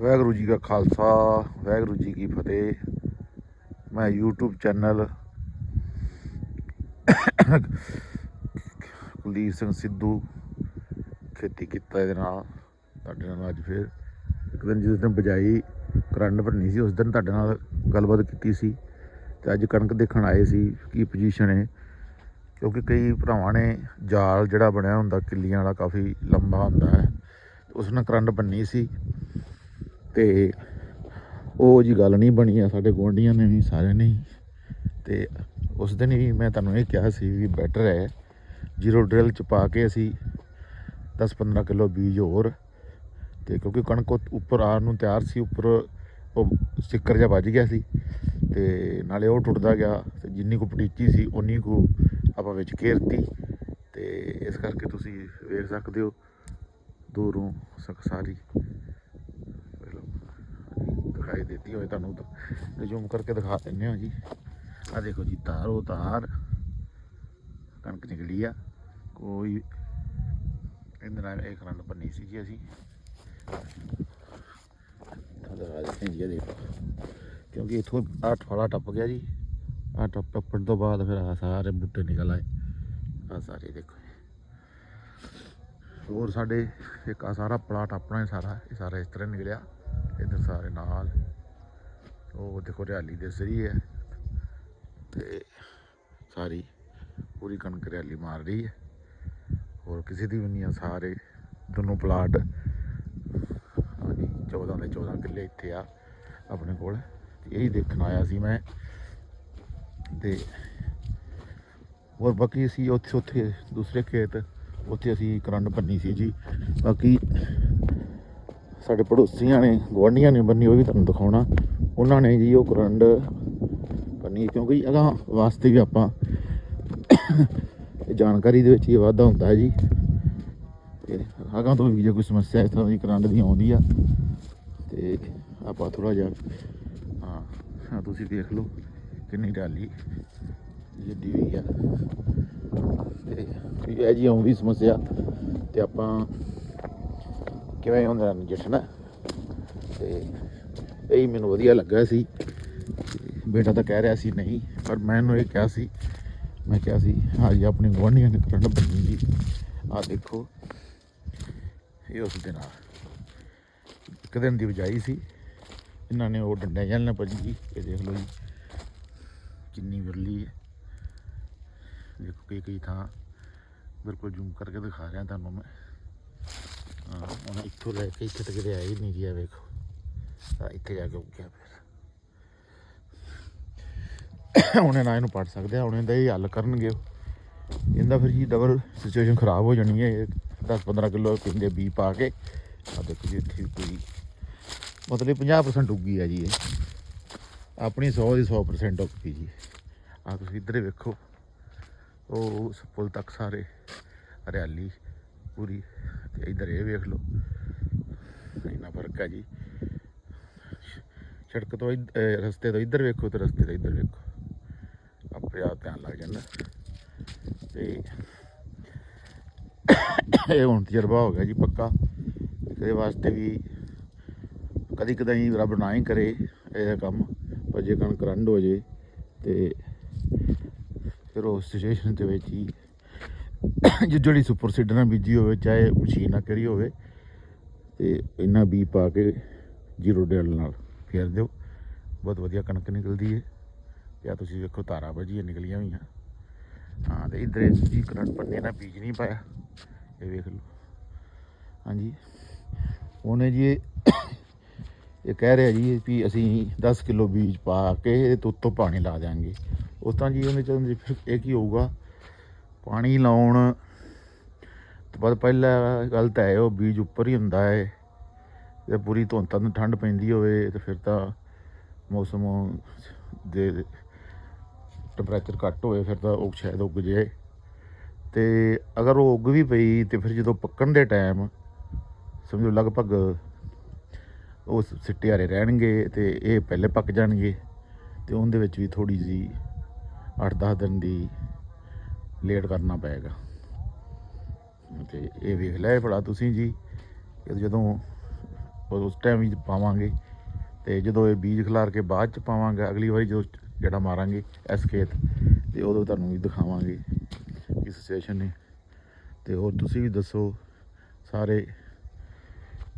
ਵਾਹਿਗੁਰੂ ਜੀ ਕਾ ਖਾਲਸਾ, ਵਾਹਿਗੁਰੂ ਜੀ ਕੀ ਫਤਿਹ। ਮੈਂ YouTube ਚੈਨਲ ਕੁਲਦੀਪ ਸਿੰਘ ਸਿੱਧੂ, ਖੇਤੀ ਕੀਤਾ ਇਹਦੇ ਨਾਲ, ਤੁਹਾਡੇ ਨਾਲ ਅੱਜ ਫਿਰ। ਇੱਕ ਦਿਨ ਜਿਸ ਦਿਨ ਬਜਾਈ ਕਰੰਟ ਭਰਨੀ ਸੀ, ਉਸ ਦਿਨ ਤੁਹਾਡੇ ਨਾਲ ਗੱਲਬਾਤ ਕੀਤੀ ਸੀ। ਤੇ ਅੱਜ ਕਣਕ ਦੇਖਣ ਆਏ ਸੀ, ਕੀ ਪੋਜੀਸ਼ਨ ਹੈ। ਕਿਉਂਕਿ ਕਈ ਭਰਾਵਾਂ ਨੇ ਜਾਲ ਜਿਹੜਾ ਬਣਿਆ ਹੁੰਦਾ, ਕਿੱਲੀਆਂ ਵਾਲਾ ਕਾਫੀ ਲੰਬਾ ਹੁੰਦਾ ਹੈ। ਉਸ ਨਾਲ ਕਰੰਟ ਬੰਨੀ ਸੀ। ਤੇ ਉਹ ਜੀ ਗੱਲ ਨਹੀਂ ਬਣੀ ਆ, ਸਾਡੇ ਗੁਆਂਢੀਆਂ ਨੇ ਵੀ ਸਾਰਿਆਂ ਨੇ ਹੀ। ਤੇ ਉਸ ਦਿਨ ਹੀ ਮੈਂ ਤੁਹਾਨੂੰ ਇਹ ਕਿਹਾ ਸੀ ਵੀ ਬੈਟਰ ਹੈ ਜ਼ੀਰੋ ਡਰਿਲ ਚ ਪਾ ਕੇ ਅਸੀਂ 10-15 ਕਿਲੋ ਬੀਜ ਹੋਰ। ਤੇ ਕਿਉਂਕਿ ਕਣਕ ਉੱਪਰ ਆਉਣ ਨੂੰ ਤਿਆਰ ਸੀ, ਉੱਪਰ ਉਹ ਸਿੱਕਰ ਜਿਹਾ ਵੱਜ ਗਿਆ ਸੀ। ਤੇ ਨਾਲੇ ਉਹ ਟੁੱਟਦਾ ਗਿਆ, ਤੇ ਜਿੰਨੀ ਕੁ ਪਟੀਚੀ ਸੀ ਉਨੀ ਕੁ ਆਪਾਂ ਵਿੱਚ ਘੇਰਤੀ। ਤੇ ਇਸ ਕਰਕੇ ਤੁਸੀਂ ਵੇਖ ਸਕਦੇ ਹੋ, ਦੂਰੋਂ ਸਕ ਸਾਰੀ ਹਾਂਜੀ, ਦਿਖਾਈ ਦਿੱਤੀ ਹੋਏ ਤੁਹਾਨੂੰ ਤਾਂ। ਜ਼ੂਮ ਕਰਕੇ ਦਿਖਾ ਦਿੰਨੇ ਹਾਂ ਜੀ। ਆ ਦੇਖੋ ਜੀ ਤਾਰੋ ਤਾਰ। ਕਣਕ ਨਿਕਲੀ ਆ। ਕੋਈ ਇਹਦੇ ਨਾਲ ਇਹ ਕਰੰਟ ਬੰਨੀ ਸੀ ਜੀ ਅਸੀਂ। ਦਿਖਾ ਦਿੱਤੇ ਜੀ ਦੇਖੋ। ਕਿਉਂਕਿ ਇਥੋਂ ਆਹ ਫਾਲਾ ਟੱਪ ਗਿਆ ਜੀ। ਆ ਟੱਪ ਟੱਪਣ ਤੋਂ ਬਾਅਦ ਫਿਰ ਆ ਸਾਰੇ ਬੂਟੇ ਨਿਕਲ ਆਏ। ਆ ਸਾਰੇ ਦੇਖੋ ਹੋਰ ਸਾਡੇ ਇੱਕ ਆ ਸਾਰਾ ਪਲਾਟ ਆਪਣਾ ਹੀ ਸਾਰਾ ਇਹ ਸਾਰਾ ਇਸ ਤਰ੍ਹਾਂ ਨਿਕਲਿਆ। ਇਧਰ ਸਾਰੇ ਨਾਲ। ਉਹ ਦੇਖੋ ਹਰਿਆਲੀ ਦਿਸ ਰਹੀ ਹੈ ਤੇ ਸਾਰੀ ਪੂਰੀ ਕਣਕ ਹਰਿਆਲੀ ਮਾਰ ਰਹੀ ਹੈ। ਹੋਰ ਕਿਸੇ ਦੀ ਵੀ ਨਹੀਂ ਆ, ਸਾਰੇ ਦੋਨੋਂ ਪਲਾਟ ਹਾਂਜੀ 14 ਦੇ 14 ਕਿੱਲੇ ਇੱਥੇ ਆ ਆਪਣੇ ਕੋਲ। ਤੇ ਇਹੀ ਦੇਖਣ ਆਇਆ ਸੀ ਮੈਂ। ਤੇ ਹੋਰ ਬਾਕੀ ਅਸੀਂ ਉੱਥੇ ਉੱਥੇ ਦੂਸਰੇ ਖੇਤ, ਉੱਥੇ ਅਸੀਂ ਕਰੰਟ ਬੰਨੀ ਸੀ ਜੀ। ਬਾਕੀ ਸਾਡੇ ਪੜੋਸੀਆਂ ਨੇ, ਗੁਆਂਢੀਆਂ ਨੇ ਬੰਨੀ, ਉਹ ਵੀ ਤੁਹਾਨੂੰ ਦਿਖਾਉਣਾ। ਉਹਨਾਂ ਨੇ ਜੀ ਉਹ ਕਰੰਟ ਬੰਨੀ ਕਿਉਂਕਿ ਅਗਾਂ ਵਾਸਤੇ ਵੀ ਆਪਾਂ ਜਾਣਕਾਰੀ ਦੇ ਵਿੱਚ ਹੀ ਵਾਧਾ ਹੁੰਦਾ ਹੈ ਜੀ। ਤੇ ਅਗਾਂ ਤੋਂ ਵੀ ਜੇ ਕੋਈ ਸਮੱਸਿਆ ਇਸ ਤਰ੍ਹਾਂ ਦੀ ਕਰੰਟ ਦੀ ਆਉਂਦੀ ਆ, ਤੇ ਆਪਾਂ ਥੋੜਾ ਜਿਹਾ, ਹਾਂ ਤੁਸੀਂ ਦੇਖ ਲਓ ਕਿੰਨੀ ਡਾਲੀ ਜਿੱਡੀ ਹੋਈ ਆ। ਤੇ ਵੀ ਇਹ ਜੀ ਆਉਂਦੀ ਸਮੱਸਿਆ, ਤੇ ਆਪਾਂ ਕਿਵੇਂ ਹੁੰਦਾ ਨਜਿੱਠਣਾ। ਤੇ ਇਹ ਮੈਨੂੰ ਵਧੀਆ ਲੱਗਾ ਸੀ। ਬੇਟਾ ਤਾਂ ਕਹਿ ਰਿਹਾ ਸੀ ਨਹੀਂ, ਪਰ ਮੈਂ ਇਹਨੂੰ ਇਹ ਕਿਹਾ ਸੀ, ਮੈਂ ਕਿਹਾ ਸੀ, ਹਾਂ ਜੀ, ਆਪਣੇ ਗੁਆਂਢੀਆਂ ਨੇ ਕਰੰਟ ਬੰਨੀ ਜੀ। ਆਹ ਦੇਖੋ, ਇਹ ਉਸ ਦਿਨ ਆ। ਇੱਕ ਦਿਨ ਦੀ ਵਜਾਈ ਸੀ। ਇਹਨਾਂ ਨੇ ਉਹ ਡੰਡਿਆਂ ਜਲ ਨਾ ਭੱਜੀ ਜੀ, ਇਹ ਦੇਖ ਲਓ ਜੀ, ਕਿੰਨੀ ਵਿਰਲੀ ਹੈ। ਦੇਖੋ ਕਈ ਕਈ ਥਾਂ ਬਿਲਕੁਲ ਜ਼ੂਮ ਕਰਕੇ ਦਿਖਾ ਰਿਹਾ ਤੁਹਾਨੂੰ ਮੈਂ। ਹਾਂ, ਹੁਣ ਇੱਥੋਂ ਲੈ ਕੇ ਇੱਥੇ ਤੱਕ ਦੇ ਆਈ ਨਹੀਂ ਗਿਆ ਵੇਖੋ। ਆ ਇੱਥੇ ਜਾ ਕੇ ਉੱਗਿਆ ਫਿਰ। ਹੁਣ ਨਾ ਇਹਨੂੰ ਪੜ ਸਕਦੇ ਆ, ਹੁਣ ਇਹਦਾ ਹੀ ਹੱਲ ਕਰਨਗੇ ਉਹ। ਇਹਦਾ ਫਿਰ ਜੀ ਡਬਲ ਸਿਚੁਏਸ਼ਨ ਖਰਾਬ ਹੋ ਜਾਣੀ ਹੈ 10 15 ਕਿਲੋ ਪਿੰਡੇ ਬੀ ਪਾ ਕੇ। ਆ ਦੇਖੋ ਜੀ ਇੱਥੇ ਕੋਈ ਮਤਲਬ 50% ਉੱਗੀ ਆ ਜੀ ਇਹ। ਆਪਣੀ 100 ਦੀ 100% ਉੱਗੀ ਜੀ। ਆ ਤੁਸੀਂ ਇੱਧਰ ਵੇਖੋ, ਉਹ ਉਸ ਪੁਲ ਤੱਕ ਸਾਰੇ ਹਰਿਆਲੀ ਪੂਰੀ, ਤੇ ਇੱਧਰ ਇਹ ਵੇਖ ਲਓ। ਇੰਨਾ ਫ਼ਰਕ ਹੈ ਜੀ। ਸੜਕ ਤੋਂ ਇੱਧ- ਰਸਤੇ ਤੋਂ ਇੱਧਰ ਵੇਖੋ ਤੇ ਰਸਤੇ ਤੋਂ ਇੱਧਰ ਵੇਖੋ। ਆਪੇ ਆਪ ਧਿਆਨ ਲੱਗ ਜਾਂਦਾ। ਤੇ ਇਹ ਹੁਣ ਤਜਰਬਾ ਹੋ ਗਿਆ ਜੀ ਪੱਕਾ। ਇਹਦੇ ਵਾਸਤੇ ਵੀ ਕਦੀ ਕਦਾਈ ਰੱਬ ਨਾ ਹੀ ਕਰੇ ਇਹ ਕੰਮ, ਪਰ ਜੇ ਕਣ ਕਰੰਡ ਹੋ ਜੇ ਤੇ ਫਿਰ ਉਸ ਸਿਚੁਏਸ਼ਨ ਦੇ ਵਿੱਚ ਹੀ ਜੋ ਜਿਹੜੀ ਸੁਪਰ ਸੀਡਰ ਨਾਲ ਬੀਜੀ ਹੋਵੇ, ਚਾਹੇ ਮਸ਼ੀਨ ਨਾਲ ਕਰੀ ਹੋਵੇ, ਤੇ ਇੰਨਾ ਬੀ ਪਾ ਕੇ ਜ਼ੀਰੋ ਡੇਲ ਨਾਲ। ਫੇਰ ਦਿਓ। ਬਹੁਤ ਵਧੀਆ ਕਣਕ ਨਿਕਲਦੀ ਹੈ ਤੇ ਆ ਤੁਸੀਂ ਵੇਖੋ ਤਾਰਾ ਵਜੀਆਂ ਨਿਕਲੀਆਂ ਹੋਈਆਂ। ਹਾਂ ਤੇ ਇਧਰ ਜੀ ਕਰੰਟ ਪੰਨੇ ਨਾਲ ਬੀਜ ਨਹੀਂ ਪਾਇਆ। ਇਹ ਵੇਖ ਲਓ। ਹਾਂਜੀ। ਉਹਨੇ ਜੀ ਇਹ ਕਹਿ ਰਿਹਾ ਜੀ ਵੀ ਅਸੀਂ 10 ਕਿਲੋ ਬੀਜ ਪਾ ਕੇ ਇਹਦੇ ਤੋਂ ਉੱਤੋਂ ਪਾਣੀ ਲਾ ਦਿਆਂਗੇ। ਉਸ ਤਾਂ ਜੀ ਉਹਨੇ ਚੰਦ ਫਿਰ ਇਹ ਕੀ ਹੋਊਗਾ? ਪਾਣੀ ਲਾਉਣ ਤੋਂ ਬਾਅਦ ਪਹਿਲਾ ਗੱਲ ਤਾਂ ਹੈ ਉਹ ਬੀਜ ਉੱਪਰ ਹੀ ਹੁੰਦਾ ਹੈ ਤੇ ਪੂਰੀ ਧੁੰਦ ਤਾਂ ਠੰਡ ਪੈਂਦੀ ਹੋਵੇ ਤੇ ਫਿਰ ਤਾਂ ਮੌਸਮ ਦੇ ਟੈਂਪਰੇਚਰ ਘੱਟ ਹੋਵੇ ਫਿਰ ਤਾਂ ਉਹ ਸ਼ਾਇਦ ਉੱਗ ਜੇ। ਤੇ ਅਗਰ ਉਹ ਉੱਗ ਵੀ ਪਈ ਤੇ ਫਿਰ ਜਦੋਂ ਪੱਕਣ ਦੇ ਟਾਈਮ ਸਮਝੋ ਲਗਭਗ ਉਹ ਸਿੱਟੇ ਹਾਰੇ ਰਹਿਣਗੇ ਤੇ ਇਹ ਪਹਿਲੇ ਪੱਕ ਜਾਣਗੇ ਤੇ ਉਹਦੇ ਵਿੱਚ ਵੀ ਥੋੜੀ ਜੀ 8-10 ਦਿਨ ਦੀ ਲੇਟ ਕਰਨਾ ਪਏਗਾ। ਤੇ ਇਹ ਵੇਖ ਲਿਆ ਭਲਾ ਤੁਸੀਂ ਜੀ ਜਦੋਂ ਉਸ ਟਾਈਮ ਹੀ ਪਾਵਾਂਗੇ। ਤੇ ਜਦੋਂ ਇਹ ਬੀਜ ਖਿਲਾਰ ਕੇ ਬਾਅਦ ਚ ਪਾਵਾਂਗੇ, ਅਗਲੀ ਵਾਰੀ ਜਦੋਂ ਜਿਹੜਾ ਮਾਰਾਂਗੇ ਇਸ ਖੇਤ, ਤੇ ਉਦੋਂ ਤੁਹਾਨੂੰ ਵੀ ਦਿਖਾਵਾਂਗੇ ਕੀ ਸਿਚੁਏਸ਼ਨ ਨੇ। ਤੇ ਹੋਰ ਤੁਸੀਂ ਵੀ ਦੱਸੋ, ਸਾਰੇ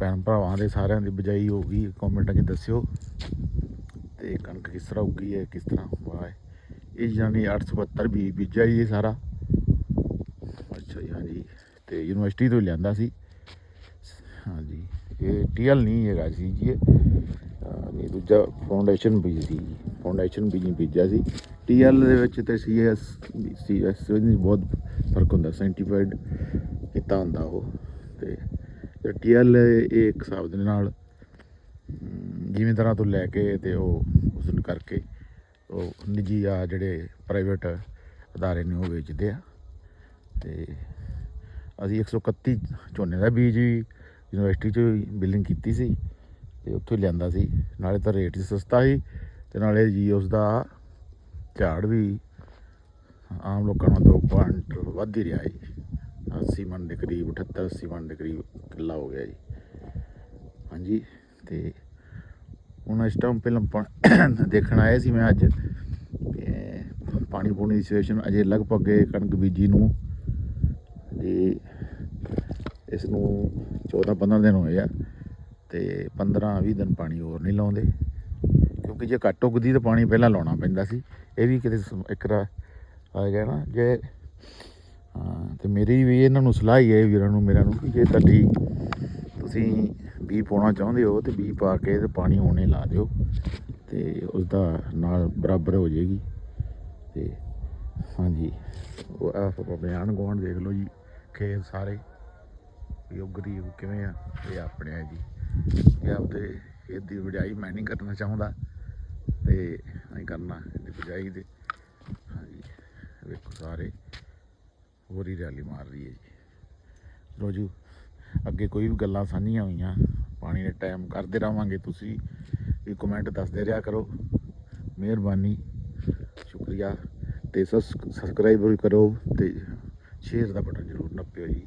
ਭੈਣ ਭਰਾਵਾਂ ਦੇ ਸਾਰਿਆਂ ਦੀ ਬਜਾਈ ਹੋ ਗਈ ਕਮੈਂਟਾਂ 'ਚ ਦੱਸਿਓ। ਤੇ ਕਣਕ ਕਿਸ ਤਰ੍ਹਾਂ ਉੱਗੀ ਹੈ, ਕਿਸ ਤਰ੍ਹਾਂ ਹੋਇਆ ਹੈ। ਇਹ ਜਾਨੀ 872 ਵੀ ਬੀਜਿਆ ਜੀ ਇਹ ਸਾਰਾ। ਅੱਛਾ ਜੀ, ਹਾਂਜੀ। ਤੇ ਯੂਨੀਵਰਸਿਟੀ ਤੋਂ ਲਿਆਂਦਾ ਸੀ। ਹਾਂਜੀ। ਇਹ ਟੀਐਲ ਨਹੀਂ ਹੈਗਾ ਸੀ ਜੀ ਇਹ। ਨਹੀਂ ਦੂਜਾ ਫਾਊਂਡੇਸ਼ਨ ਬੀਜ ਸੀ ਫਾਊਂਡੇਸ਼ਨ ਬੀਜ ਨਹੀਂ ਬੀਜਿਆ ਸੀ। ਟੀਐਲ ਦੇ ਵਿੱਚ ਤੇ ਸੀਐਸ ਸੀਐਸ ਵਿੱਚ ਬਹੁਤ ਫ਼ਰਕ ਹੁੰਦਾ ਸਾਇੰਟੀਫਾਈਡ ਕੀਤਾ ਹੁੰਦਾ ਉਹ। ਤੇ ਟੀਐਲ ਇਹ ਇੱਕ ਹਿਸਾਬ ਦੇ ਨਾਲ ਅਮ, ਜਿਵੇਂ ਤਰ੍ਹਾਂ ਤੋਂ ਲੈ ਕੇ ਤੇ ਉਹ ਉਸ ਨੂੰ ਕਰਕੇ ਉਹ ਨਿੱਜੀ ਆ ਜਿਹੜੇ ਪ੍ਰਾਈਵੇਟ ਅਦਾਰੇ ਨੇ ਉਹ ਵੇਚਦੇ ਆ। ਤੇ ਅਸੀਂ 131 ਝੋਨੇ ਦਾ ਬੀਜ ਵੀ ਯੂਨੀਵਰਸਿਟੀ 'ਚ ਬਿਲਿੰਗ ਕੀਤੀ ਸੀ ਤੇ ਉੱਥੋਂ ਲਿਆਂਦਾ ਸੀ। ਨਾਲੇ ਤਾਂ ਰੇਟ ਵੀ ਸਸਤਾ ਸੀ ਤੇ ਨਾਲੇ ਜੀ ਉਸ ਦਾ ਝਾੜ ਵੀ ਆਮ ਲੋਕਾਂ ਨਾਲੋਂ ਦੋ ਪੁਆਇੰਟ ਵੱਧ ਹੀ ਰਿਹਾ ਜੀ। 80 ਮਣ ਦੇ ਕਰੀਬ 78 80 ਮਣ ਦੇ ਕਰੀਬ ਕਿੱਲਾ ਹੋ ਗਿਆ ਜੀ। ਹਾਂਜੀ, ਤੇ ਹੁਣ ਇਸ ਟਾਈਮ ਪਹਿਲਾਂ ਦੇਖਣ ਆਇਆ ਸੀ ਮੈਂ ਅੱਜ ਤੇ ਪਾਣੀ ਪੂਣੀ ਦੀ ਸਿਚੁਏਸ਼ਨ ਅਜੇ ਲਗਭਗ ਇਹ ਕਣਕ ਬੀਜੀ ਨੂੰ ਜੀ ਇਸ ਨੂੰ 14 15 ਦਿਨ ਹੋਏ ਆ ਤੇ 15 20 ਦਿਨ ਪਾਣੀ ਹੋਰ ਨਹੀਂ ਲਾਉਂਦੇ। ਕਿਉਂਕਿ ਜੇ ਘੱਟ ਉੱਗਦੀ ਤਾਂ ਪਾਣੀ ਪਹਿਲਾਂ ਲਾਉਣਾ ਪੈਂਦਾ ਸੀ। ਇਹ ਵੀ ਕਿਤੇ ਸ- ਇੱਕ ਰਾ, ਆ ਗਿਆ ਨਾ ਜੇ, ਹਾਂ, ਤੇ ਮੇਰੀ ਵੀ ਇਹਨਾਂ ਨੂੰ ਸਲਾਹ ਹੀ ਹੈ ਵੀਰਾਂ ਨੂੰ ਮੇਰਾ ਨੂੰ ਕਿ ਜੇ ਤੁਹਾਡੀ ਤੁਸੀਂ ਬੀ ਪਾਉਣਾ ਚਾਹੁੰਦੇ ਹੋ ਤੇ ਬੀ ਪਾ ਕੇ ਤੇ ਪਾਣੀ ਹੋਣੇ ਲਾ ਦਿਓ ਤੇ ਉਸ ਦਾ ਨਾਲ ਬਰਾਬਰ ਹੋ ਜਾਏਗੀ। ਤੇ ਹਾਂਜੀ, ਉਹ ਆ ਆਪਣੇ ਆਂਢ ਗੁਆਂਢ ਦੇਖ ਲਓ ਜੀ, ਖੇਤ ਸਾਰੇ। ਵੀ ਉਹ ਗਰੀਬ ਕਿਵੇਂ ਆ? ਇਹ ਆਪਣੇ ਆ ਜੀ। ਇਹ ਆਪਦੇ ਇਹਦੀ ਵਡਿਆਈ ਮੈਂ ਨਹੀਂ ਕਰਨਾ ਚਾਹੁੰਦਾ। ਤੇ ਨਹੀਂ ਕਰਨਾ, ਇਹਦੀ ਵਡਿਆਈ ਦੇ। ਹਾਂਜੀ, ਵੇਖੋ ਸਾਰੇ। ਹੋਰ ਹੀ ਰੈਲੀ ਮਾਰ ਰਹੀ ਹੈ ਜੀ। ਰੋਜੂ ਅੱਗੇ ਕੋਈ ਵੀ ਗੱਲਾਂ ਸਾਂਝੀਆਂ ਹੋਈਆਂ, ਪਾਣੀ ਦੇ ਟਾਈਮ ਕਰਦੇ ਰਵਾਂਗੇ ਤੁਸੀਂ ਵੀ ਕਮੈਂਟ ਦੱਸਦੇ ਰਿਹਾ ਕਰੋ। ਮਿਹਰਬਾਨੀ, ਸ਼ੁਕਰੀਆ। ਤੇ ਸਬਸਕ੍ਰਾਈਬ ਵੀ ਕਰੋ ਤੇ ਸ਼ੇਅਰ ਦਾ ਬਟਨ ਜ਼ਰੂਰ ਨੱਪਿਓ ਜੀ।